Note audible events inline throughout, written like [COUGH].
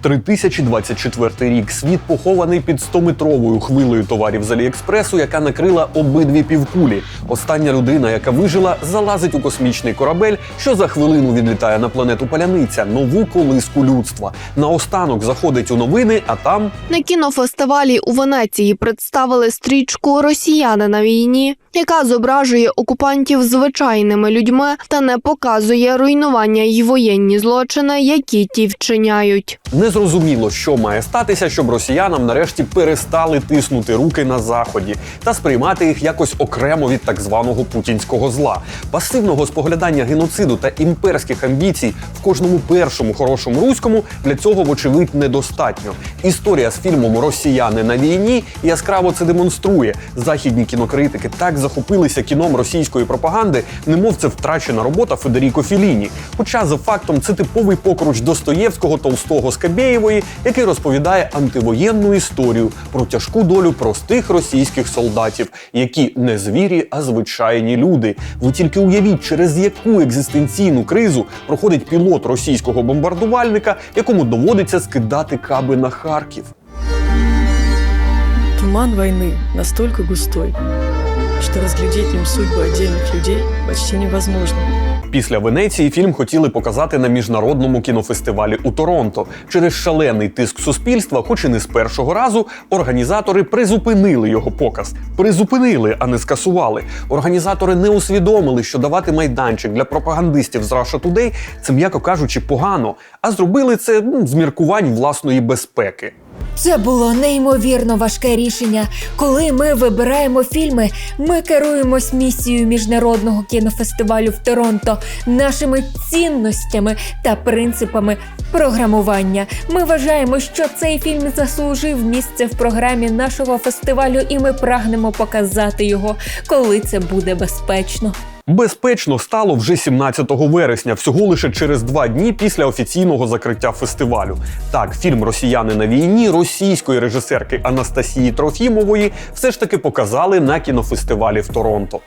3024 рік світ похований під 100-метровою хвилею товарів з Аліекспресу, яка накрила обидві півкулі. Остання людина, яка вижила, залазить у космічний корабель, що за хвилину відлітає на планету Паляниця, нову колиску людства. Наостанок заходить у новини, а там На кінофестивалі у Венеції представили стрічку Росіяни на війні, яка зображує окупантів звичайними людьми та не показує руйнування й воєнні злочини, які ті вчиняють. Незрозуміло, що має статися, щоб росіянам нарешті перестали тиснути руки на заході та сприймати їх якось окремо від так званого путінського зла. Пасивного споглядання геноциду та імперських амбіцій в кожному першому хорошому руському для цього, вочевидь, недостатньо. Історія з фільмом Росіяни на війні яскраво це демонструє. Західні кінокритики так захопилися кіном російської пропаганди, немов це втрачена робота Федеріко Філіні. Хоча за фактом це типовий покруч Достоєвського Толстого Скабєєвої, який розповідає антивоєнну історію про тяжку долю простих російських солдатів, які не звірі, а звичайні люди. Ви тільки уявіть, через яку екзистенційну кризу проходить пілот російського бомбардувальника, якому доводиться скидати каби на Харків. Туман войны настолько густой, что разглядеть в нем судьбы отдельных людей почти невозможно. Після Венеції фільм хотіли показати на міжнародному кінофестивалі у Торонто. Через шалений тиск суспільства, хоч і не з першого разу, організатори призупинили його показ. Призупинили, а не скасували. Організатори не усвідомили, що давати майданчик для пропагандистів з Russia Today – це, м'яко кажучи, погано, а зробили це ну, з міркувань власної безпеки. Це було неймовірно важке рішення. Коли ми вибираємо фільми, ми керуємось місією міжнародного кінофестивалю в Торонто, нашими цінностями та принципами програмування. Ми вважаємо, що цей фільм заслужив місце в програмі нашого фестивалю, і ми прагнемо показати його, коли це буде безпечно. Безпечно стало вже 17 вересня, всього лише через два дні після офіційного закриття фестивалю. Так, фільм Росіяни на війні російської режисерки Анастасії Трофімової все ж таки показали на кінофестивалі в Торонто.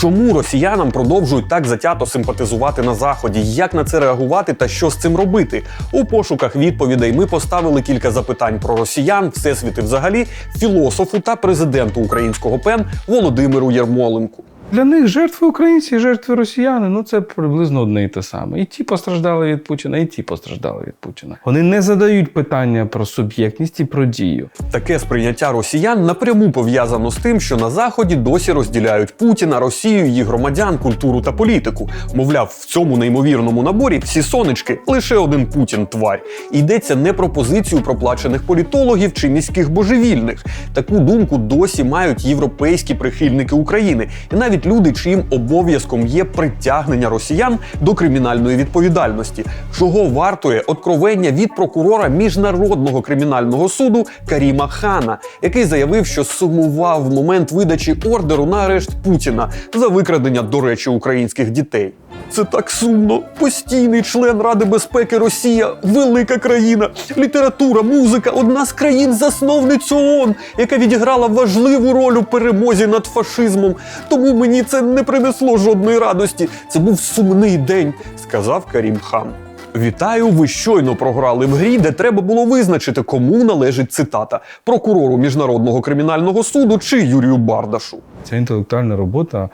Чому росіянам продовжують так затято симпатизувати на заході? Як на це реагувати та що з цим робити? У пошуках відповідей ми поставили кілька запитань про росіян, всесвіти взагалі, філософу та президенту українського ПЕН Володимиру Єрмоленку. Для них жертви українці і жертви росіяни ну це приблизно одне і те саме. І ті постраждали від Путіна, і ті постраждали від Путіна. Вони не задають питання про суб'єктність і про дію. Таке сприйняття росіян напряму пов'язано з тим, що на заході досі розділяють Путіна, Росію, її громадян, культуру та політику. Мовляв, в цьому неймовірному наборі всі сонечки лише один Путін тварь. Йдеться не про позицію проплачених політологів чи міських божевільних. Таку думку досі мають європейські прихильники України, і навіть люди, чиїм обов'язком є притягнення росіян до кримінальної відповідальності, чого вартує откровення від прокурора міжнародного кримінального суду Каріма Хана, який заявив, що сумував в момент видачі ордеру на арешт Путіна за викрадення, до речі, українських дітей. Це так сумно. Постійний член Ради безпеки Росія, велика країна, література, музика, одна з країн-засновниць ООН, яка відіграла важливу роль у перемозі над фашизмом. Тому мені це не принесло жодної радості. Це був сумний день, сказав Карім Хан. Вітаю, ви щойно програли в грі, де треба було визначити, кому належить цитата прокурору міжнародного кримінального суду чи Юрію Бардашу. Ця інтелектуальна робота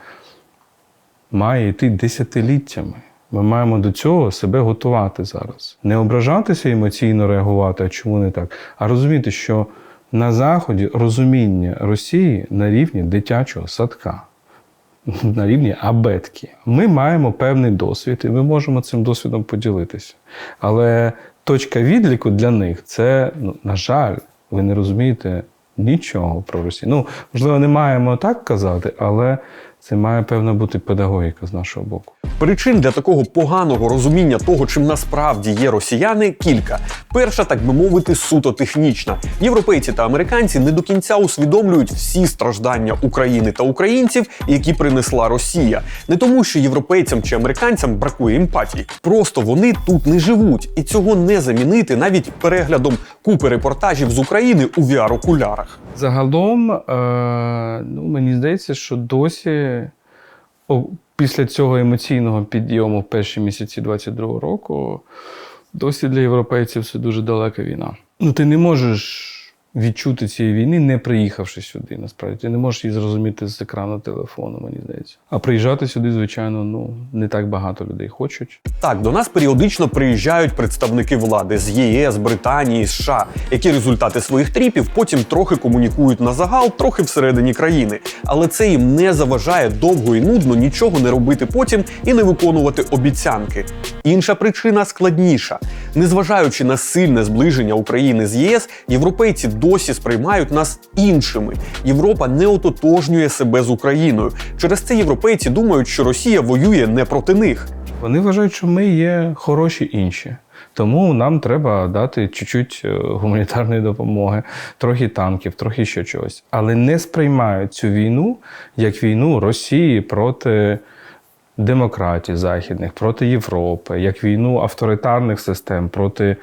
має йти десятиліттями. Ми маємо до цього себе готувати зараз. Не ображатися емоційно реагувати, а чому не так, а розуміти, що на Заході розуміння Росії на рівні дитячого садка, [LAUGHS] на рівні абетки. Ми маємо певний досвід, і ми можемо цим досвідом поділитися. Але точка відліку для них це, ну, на жаль, ви не розумієте нічого про Росію. Ну, можливо, не маємо так казати, але це має певна бути педагогіка з нашого боку. Причин для такого поганого розуміння того, чим насправді є росіяни, кілька. Перша, так би мовити, суто технічна. Європейці та американці не до кінця усвідомлюють всі страждання України та українців, які принесла Росія. Не тому, що європейцям чи американцям бракує емпатії. Просто вони тут не живуть, і цього не замінити навіть переглядом купи репортажів з України у VR-окулярах. Загалом, е, ну, мені здається, що досі після цього емоційного підйому в перші місяці 22-го року досі для європейців це дуже далека війна. Ну, ти не можеш відчути цієї війни, не приїхавши сюди. Насправді ти не можеш її зрозуміти з екрану телефону, мені здається. А приїжджати сюди, звичайно, ну не так багато людей хочуть. Так, до нас періодично приїжджають представники влади з ЄС, Британії, США, які результати своїх тріпів потім трохи комунікують на загал, трохи всередині країни. Але це їм не заважає довго і нудно нічого не робити потім і не виконувати обіцянки. Інша причина складніша. Незважаючи на сильне зближення України з ЄС, європейці досі сприймають нас іншими. Європа не ототожнює себе з Україною. Через це європейці думають, що Росія воює не проти них. Вони вважають, що ми є хороші інші. Тому нам треба дати чуть-чуть е, гуманітарної допомоги, трохи танків, трохи ще чогось. Але не сприймають цю війну як війну Росії проти демократій західних, проти Європи, як війну авторитарних систем проти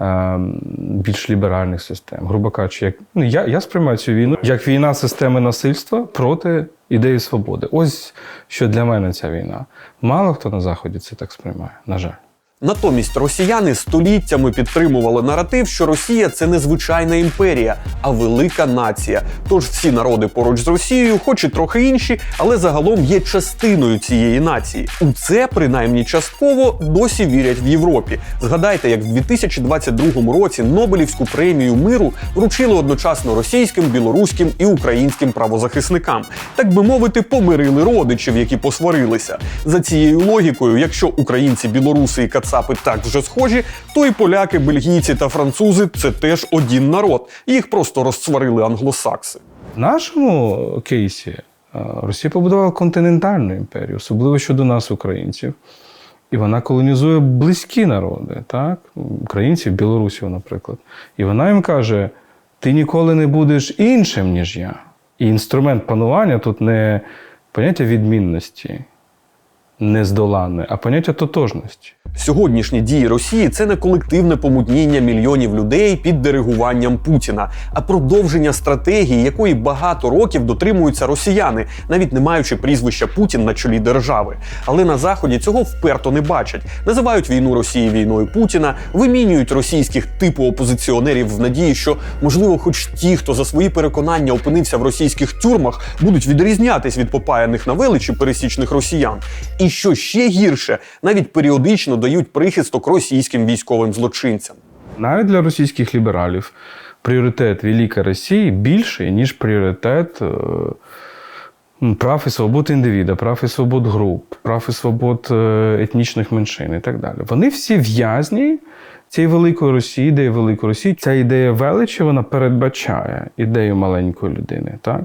е, більш ліберальних систем. Грубо кажучи, як ну, я, я сприймаю цю війну як війна системи насильства проти ідеї свободи. Ось що для мене ця війна. Мало хто на заході це так сприймає, на жаль. Натомість росіяни століттями підтримували наратив, що Росія це не звичайна імперія, а велика нація. Тож всі народи поруч з Росією, хоч і трохи інші, але загалом є частиною цієї нації. У це принаймні частково досі вірять в Європі. Згадайте, як в 2022 році Нобелівську премію миру вручили одночасно російським, білоруським і українським правозахисникам. Так би мовити, помирили родичів, які посварилися. За цією логікою, якщо українці, білоруси і кацапи так вже схожі, то і поляки, бельгійці та французи це теж один народ. Їх просто розсварили англосакси. В нашому кейсі е, Росія побудувала континентальну імперію, особливо щодо нас, українців. І вона колонізує близькі народи, так? українців, білорусів, наприклад. І вона їм каже: ти ніколи не будеш іншим, ніж я. І інструмент панування тут не поняття відмінності, нездоланне, а поняття тотожності. Сьогоднішні дії Росії це не колективне помутніння мільйонів людей під диригуванням Путіна, а продовження стратегії, якої багато років дотримуються росіяни, навіть не маючи прізвища Путін на чолі держави. Але на заході цього вперто не бачать. Називають війну Росії війною Путіна, вимінюють російських типу опозиціонерів в надії, що можливо, хоч ті, хто за свої переконання опинився в російських тюрмах, будуть відрізнятись від попаяних на величі пересічних росіян. І що ще гірше, навіть періодично дають прихисток російським військовим злочинцям. Навіть для російських лібералів пріоритет Великої Росії більший, ніж пріоритет е, прав і свобод індивіда, прав і свобод груп, прав і свобод е, етнічних меншин і так далі. Вони всі в'язні цієї великої Росії, ідеї великої Росії. Ця ідея величі вона передбачає ідею маленької людини. Так?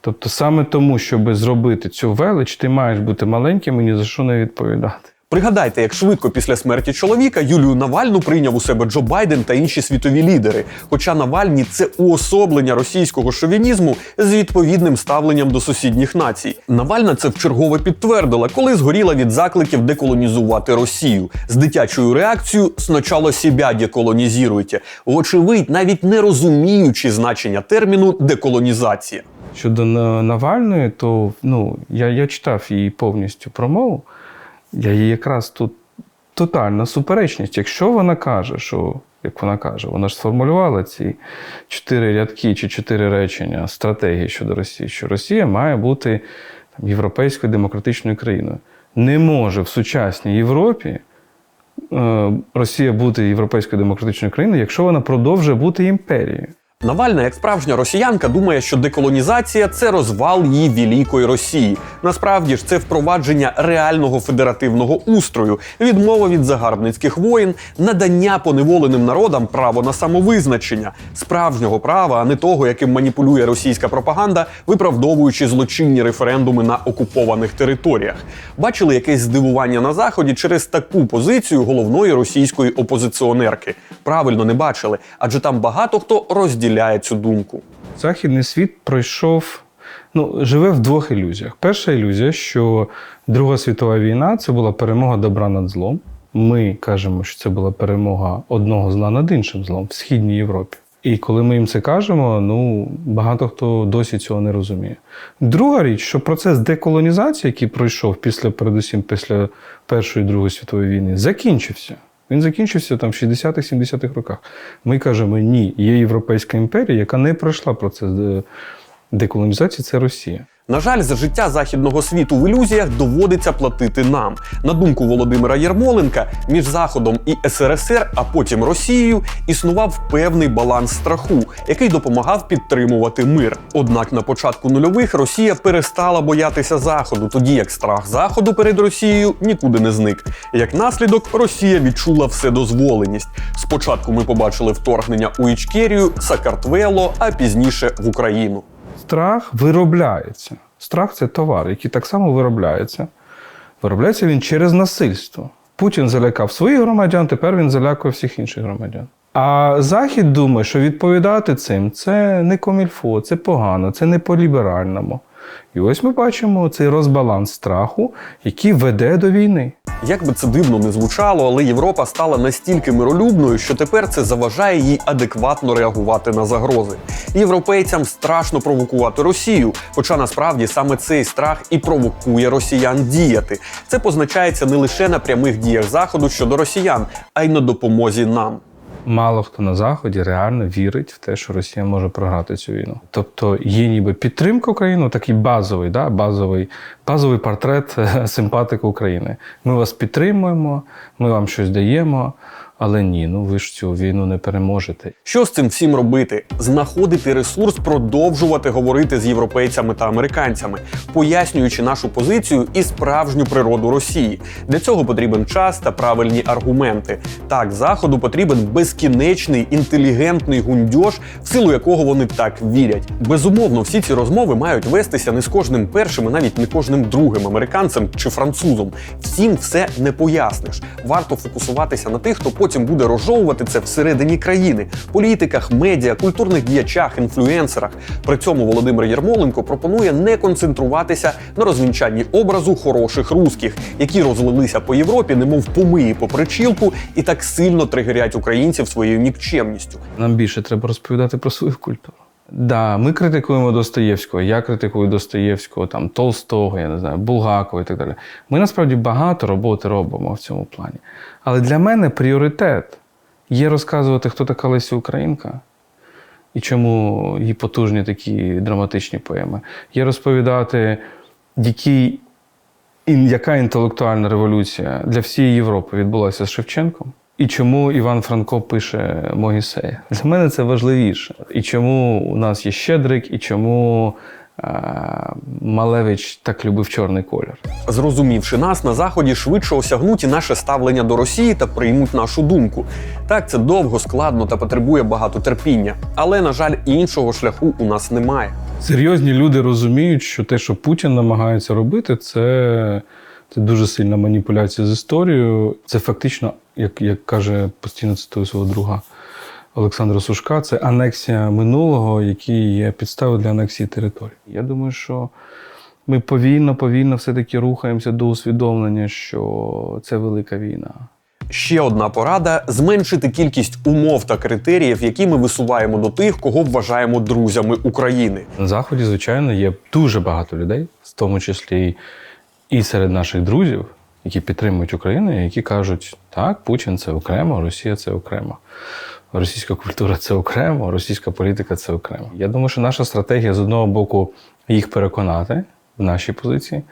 Тобто саме тому, щоб зробити цю велич, ти маєш бути маленьким і ні за що не відповідати. Пригадайте, як швидко після смерті чоловіка Юлію Навальну прийняв у себе Джо Байден та інші світові лідери. Хоча Навальні це уособлення російського шовінізму з відповідним ставленням до сусідніх націй. Навальна це вчергове підтвердила, коли згоріла від закликів деколонізувати Росію з дитячою реакцією «Сначала себя деколонізуйте», вочевидь, навіть не розуміючи значення терміну деколонізація. Щодо На- Навальної, то ну, я, я читав її повністю промову. Я її якраз тут тотальна суперечність. Якщо вона каже, що, як вона каже, вона ж сформулювала ці чотири рядки чи чотири речення стратегії щодо Росії, що Росія має бути там, європейською демократичною країною. Не може в сучасній Європі е, Росія бути європейською демократичною країною, якщо вона продовжує бути імперією. Навальна, як справжня росіянка, думає, що деколонізація це розвал її великої Росії. Насправді ж це впровадження реального федеративного устрою, відмова від загарбницьких воїн, надання поневоленим народам право на самовизначення, справжнього права, а не того, яким маніпулює російська пропаганда, виправдовуючи злочинні референдуми на окупованих територіях. Бачили якесь здивування на заході через таку позицію головної російської опозиціонерки. Правильно не бачили, адже там багато хто розділяє цю думку. Західний світ пройшов, ну, живе в двох ілюзіях. Перша ілюзія, що Друга світова війна це була перемога добра над злом. Ми кажемо, що це була перемога одного зла над іншим злом в Східній Європі. І коли ми їм це кажемо, ну багато хто досі цього не розуміє. Друга річ, що процес деколонізації, який пройшов після, передусім після Першої і Другої світової війни, закінчився. Він закінчився там в 60-х, 70-х роках. Ми кажемо, ні, є Європейська імперія, яка не пройшла процес е, деколонізації, це Росія. На жаль, за життя західного світу в ілюзіях доводиться платити нам. На думку Володимира Єрмоленка, між Заходом і СРСР, а потім Росією, існував певний баланс страху, який допомагав підтримувати мир. Однак на початку нульових Росія перестала боятися Заходу, тоді як страх Заходу перед Росією нікуди не зник. Як наслідок, Росія відчула вседозволеність. Спочатку ми побачили вторгнення у Ічкерію, Сакартвело, а пізніше в Україну. Страх виробляється. Страх це товар, який так само виробляється. Виробляється він через насильство. Путін залякав своїх громадян, тепер він залякує всіх інших громадян. А Захід думає, що відповідати цим це не комільфо, це погано, це не по-ліберальному. І ось ми бачимо цей розбаланс страху, який веде до війни. Як би це дивно не звучало, але Європа стала настільки миролюбною, що тепер це заважає їй адекватно реагувати на загрози. Європейцям страшно провокувати Росію, хоча насправді саме цей страх і провокує росіян діяти. Це позначається не лише на прямих діях заходу щодо росіян, а й на допомозі нам. Мало хто на заході реально вірить в те, що Росія може програти цю війну. Тобто є ніби підтримка України, такий базовий, да, базовий, базовий портрет симпатику України. Ми вас підтримуємо, ми вам щось даємо, але ні, ну ви ж цю війну не переможете. Що з цим всім робити? Знаходити ресурс, продовжувати говорити з європейцями та американцями, пояснюючи нашу позицію і справжню природу Росії. Для цього потрібен час та правильні аргументи. Так, заходу потрібен безкінечний інтелігентний гундьош, в силу якого вони так вірять. Безумовно, всі ці розмови мають вестися не з кожним першим, і навіть не кожним другим американцем чи французом. Всім все не поясниш. Варто фокусуватися на тих, хто потім буде розжовувати це всередині країни, політиках, медіа, культурних діячах, інфлюенсерах. При цьому Володимир Єрмоленко пропонує не концентруватися на розвінчанні образу хороших русських, які розлилися по Європі, немов помиї по причілку, і так сильно тригерять українців своєю нікчемністю. Нам більше треба розповідати про свою культуру. Да, ми критикуємо Достоєвського, я критикую Достоєвського, там Толстого, я не знаю, Булгакова і так далі. Ми насправді багато роботи робимо в цьому плані. Але для мене пріоритет є розказувати, хто така Леся Українка і чому її потужні такі драматичні поеми. Є розповідати, який, яка інтелектуальна революція для всієї Європи відбулася з Шевченком. І чому Іван Франко пише Могісея? Для мене це важливіше. І чому у нас є Щедрик, і чому е, Малевич так любив чорний колір. Зрозумівши нас, на заході швидше осягнуть і наше ставлення до Росії та приймуть нашу думку. Так, це довго, складно та потребує багато терпіння. Але, на жаль, іншого шляху у нас немає. Серйозні люди розуміють, що те, що Путін намагається робити, це, це дуже сильна маніпуляція з історією. Це фактично, як, як каже постійно цитую свого друга Олександра Сушка, це анексія минулого, який є підставою для анексії території. Я думаю, що ми повільно, повільно все-таки рухаємося до усвідомлення, що це велика війна. Ще одна порада: зменшити кількість умов та критеріїв, які ми висуваємо до тих, кого вважаємо друзями України. На Заході, звичайно, є дуже багато людей, в тому числі і серед наших друзів, які підтримують Україну, які кажуть, так, Путін це окремо, Росія це окремо. Російська культура це окремо, російська політика це окремо. Я думаю, що наша стратегія з одного боку їх переконати в нашій позиції,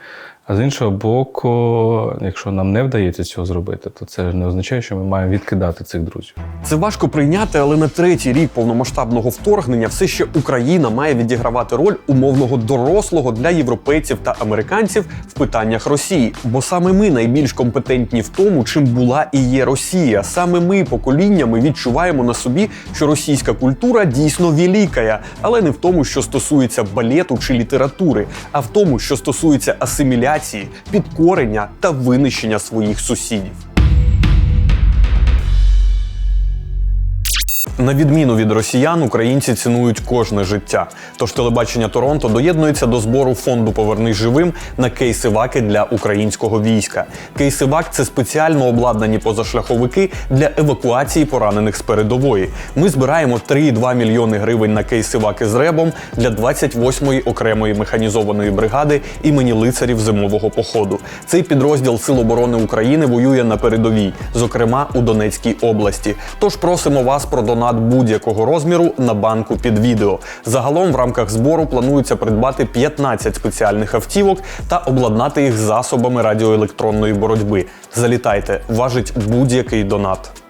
а з іншого боку, якщо нам не вдається цього зробити, то це не означає, що ми маємо відкидати цих друзів. Це важко прийняти, але на третій рік повномасштабного вторгнення все ще Україна має відігравати роль умовного дорослого для європейців та американців в питаннях Росії. Бо саме ми найбільш компетентні в тому, чим була і є Росія. Саме ми поколіннями відчуваємо на собі, що російська культура дійсно великая, але не в тому, що стосується балету чи літератури, а в тому, що стосується асиміляції, підкорення та винищення своїх сусідів. На відміну від росіян, українці цінують кожне життя. Тож телебачення Торонто доєднується до збору фонду Повернись живим на кейси-ваки для українського війська. Кейси-вак – це спеціально обладнані позашляховики для евакуації поранених з передової. Ми збираємо 3,2 мільйони гривень на кейси-ваки з ребом для 28-ї окремої механізованої бригади імені лицарів зимового походу. Цей підрозділ Сил оборони України воює на передовій, зокрема у Донецькій області. Тож просимо вас про донат будь-якого розміру на банку під відео. Загалом в рамках збору планується придбати 15 спеціальних автівок та обладнати їх засобами радіоелектронної боротьби. Залітайте, важить будь-який донат.